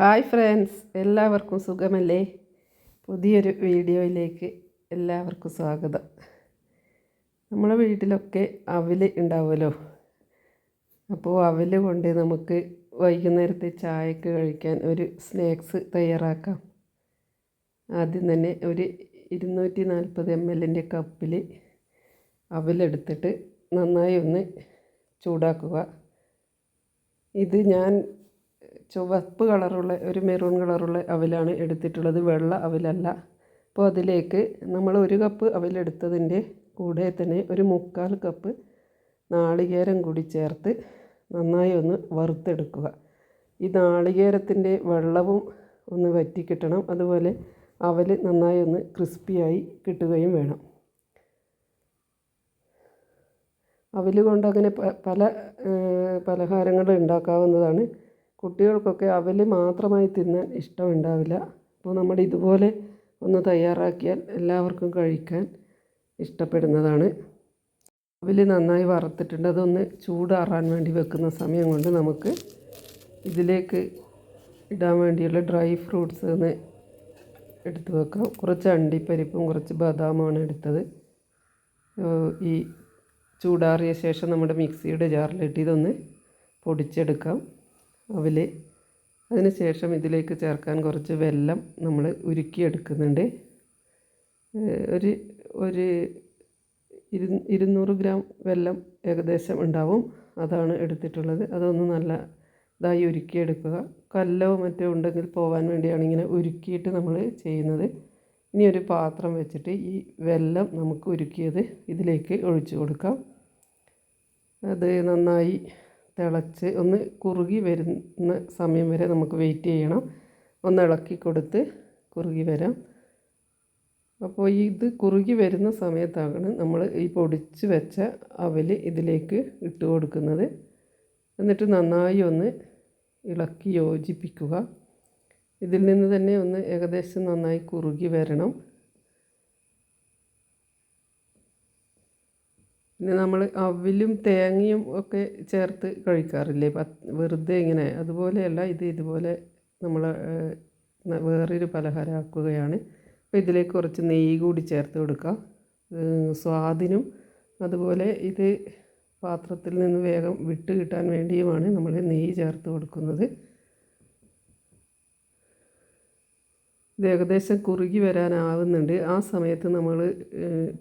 Hi friends എല്ലാവർക്കും സുഖമല്ലേ? പുതിയൊരു വീഡിയോയിലേക്ക് എല്ലാവർക്കും സ്വാഗതം. നമ്മളെ വീട്ടിലൊക്കെ അവൽ ഉണ്ടാവുമല്ലോ? അപ്പോൾ അവൽ കൊണ്ട് നമുക്ക് വൈകുന്നേരത്തെ ചായക്ക് കഴിക്കാൻ ഒരു സ്നാക്സ് തയ്യാറാക്കാം. ആദ്യം തന്നെ ഒരു ഇരുന്നൂറ്റി നാൽപ്പത് എം എല്ലിന്റെ കപ്പിൽ അവലെടുത്തിട്ട് നന്നായി ഒന്ന് ചൂടാക്കുക. ഇത് ഞാൻ ചുവപ്പ് കളറുള്ള ഒരു മെറൂൺ കളറുള്ള അവലാണ് എടുത്തിട്ടുള്ളത്. വെള്ള അവലല്ല. അപ്പോൾ അതിലേക്ക് നമ്മൾ ഒരു കപ്പ് അവലെടുത്തതിന്റെ കൂടെ തന്നെ ഒരു മുക്കാൽ കപ്പ് നാളികേരം കൂടി ചേർത്ത് നന്നായി ഒന്ന് വറുത്തെടുക്കുക. ഈ നാളികേരത്തിന്റെ വെള്ളവും ഒന്ന് വറ്റിക്കിട്ടണം അതുപോലെ അവൽ നന്നായി ഒന്ന് ക്രിസ്പിയായി കിട്ടുകയും വേണം. അവൽ കൊണ്ട് അങ്ങനെ പല പലഹാരങ്ങൾ ഉണ്ടാക്കാവുന്നതാണ്. കുട്ടികൾക്കൊക്കെ അവൽ മാത്രമായി തിന്നാൻ ഇഷ്ടമുണ്ടാവില്ല. അപ്പോൾ നമ്മൾ ഇതുപോലെ ഒന്ന് തയ്യാറാക്കിയാൽ എല്ലാവർക്കും കഴിക്കാൻ ഇഷ്ടപ്പെടുന്നതാണ്. അവൽ നന്നായി വറുത്തിട്ടുണ്ട്. അതൊന്ന് ചൂടാറാൻ വേണ്ടി വെക്കുന്ന സമയം കൊണ്ട് നമുക്ക് ഇതിലേക്ക് ഇടാൻ വേണ്ടിയുള്ള ഡ്രൈ ഫ്രൂട്ട്സ് ഒന്ന് എടുത്ത് വെക്കാം. കുറച്ച് അണ്ടിപ്പരിപ്പും കുറച്ച് ബദാമാണ് എടുത്തത്. ഈ ചൂടാറിയ ശേഷം നമ്മുടെ മിക്സിയുടെ ജാറിലിട്ട് ഇതൊന്ന് പൊടിച്ചെടുക്കാം. അവൽ അതിന് ശേഷം ഇതിലേക്ക് ചേർക്കാൻ കുറച്ച് വെല്ലം നമ്മൾ ഉരുക്കിയെടുക്കുന്നുണ്ട്. ഒരു ഒരു ഇരു ഇരുന്നൂറ് ഗ്രാം വെല്ലം ഏകദേശം ഉണ്ടാവും. അതാണ് എടുത്തിട്ടുള്ളത്. അതൊന്ന് നല്ല ഇതായി ഉരുക്കിയെടുക്കുക. കല്ലോ മറ്റോ ഉണ്ടെങ്കിൽ പോകാൻ വേണ്ടിയാണ് ഇങ്ങനെ ഉരുക്കിയിട്ട് നമ്മൾ ചെയ്യുന്നത്. ഇനി ഒരു പാത്രം വെച്ചിട്ട് ഈ വെല്ലം നമുക്ക് ഉരുക്കിയത് ഇതിലേക്ക് ഒഴിച്ചു കൊടുക്കാം. അത് നന്നായി തിളച്ച് ഒന്ന് കുറുകി വരുന്ന സമയം വരെ നമുക്ക് വെയിറ്റ് ചെയ്യണം. ഒന്ന് ഇളക്കി കൊടുത്ത് കുറുകി വരാം. അപ്പോൾ ഇത് കുറുകി വരുന്ന സമയത്താണ് നമ്മൾ ഈ പൊടിച്ച് വെച്ച അവൽ ഇതിലേക്ക് ഇട്ട് കൊടുക്കുന്നത്. എന്നിട്ട് നന്നായി ഒന്ന് ഇളക്കി യോജിപ്പിക്കുക. ഇതിൽ നിന്ന് തന്നെ ഒന്ന് ഏകദേശം നന്നായി കുറുകി വരണം. പിന്നെ നമ്മൾ അവിലും തേങ്ങയും ഒക്കെ ചേർത്ത് കഴിക്കാറില്ലേ? വെറുതെ ഇങ്ങനെ. അതുപോലെയല്ല ഇത് ഇതുപോലെ നമ്മൾ വേറൊരു പലഹാരമാക്കുകയാണ് അപ്പോൾ ഇതിലേക്ക് കുറച്ച് നെയ്യ് കൂടി ചേർത്ത് കൊടുക്കാം. സ്വാദിനും അതുപോലെ ഇത് പാത്രത്തിൽ നിന്ന് വേഗം വിട്ട് കിട്ടാൻ വേണ്ടിയുമാണ് നമ്മൾ നെയ്യ് ചേർത്ത് കൊടുക്കുന്നത്. ഇത് ഏകദേശം കുറുകി വരാനാവുന്നുണ്ട്. ആ സമയത്ത് നമ്മൾ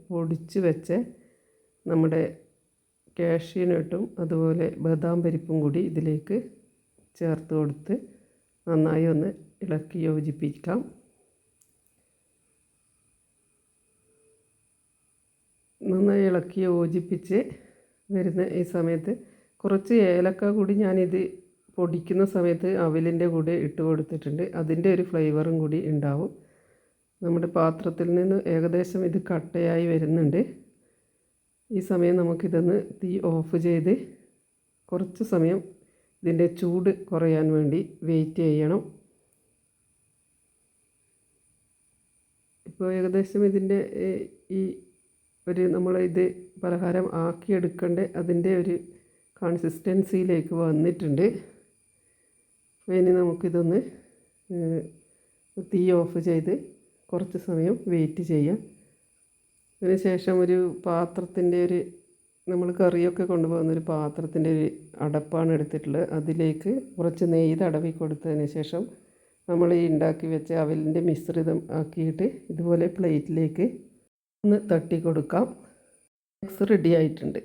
പൊടിച്ച് വെച്ച നമ്മുടെ കാഷ്യൂനട്ടും അതുപോലെ ബദാം പരിപ്പും കൂടി ഇതിലേക്ക് ചേർത്ത് കൊടുത്ത് നന്നായി ഒന്ന് ഇളക്കി യോജിപ്പിക്കാം. നന്നായി ഇളക്കി യോജിപ്പിച്ച് വരുന്ന ഈ സമയത്ത് കുറച്ച് ഏലക്ക കൂടി ഞാനിത് പൊടിക്കുന്ന സമയത്ത് അവലിന്റെ കൂടെ ഇട്ട് കൊടുത്തിട്ടുണ്ട്. അതിന്റെ ഒരു ഫ്ലേവറും കൂടി ഉണ്ടാവും. നമ്മുടെ പാത്രത്തിൽ നിന്ന് ഏകദേശം ഇത് കട്ടയായി വരുന്നുണ്ട്. ഈ സമയം നമുക്കിതൊന്ന് തീ ഓഫ് ചെയ്ത് കുറച്ച് സമയം ഇതിന്റെ ചൂട് കുറയാൻ വേണ്ടി വെയിറ്റ് ചെയ്യണം. ഇപ്പോൾ ഏകദേശം ഇതിന്റെ ഈ ഒരു നമ്മൾ ഇത് പലഹാരം ആക്കിയെടുക്കേണ്ട അതിന്റെ ഒരു കൺസിസ്റ്റൻസിയിലേക്ക് വന്നിട്ടുണ്ട്. ഇനി നമുക്കിതൊന്ന് തീ ഓഫ് ചെയ്ത് കുറച്ച് സമയം വെയിറ്റ് ചെയ്യാം. അതിന് ശേഷം ഒരു പാത്രത്തിന്റെ ഒരു നമ്മൾ കറിയൊക്കെ കൊണ്ടുപോകുന്ന ഒരു പാത്രത്തിന്റെ ഒരു അടപ്പാണ് എടുത്തിട്ടുള്ളത്. അതിലേക്ക് കുറച്ച് നെയ്യ് തടവി കൊടുത്തതിന് ശേഷം നമ്മൾ ഈ ഉണ്ടാക്കി വെച്ച അവലിന്റെ മിശ്രിതം ആക്കിയിട്ട് ഇതുപോലെ പ്ലേറ്റിലേക്ക് ഒന്ന് തട്ടി കൊടുക്കാം. മിക്സ് റെഡി ആയിട്ടുണ്ട്.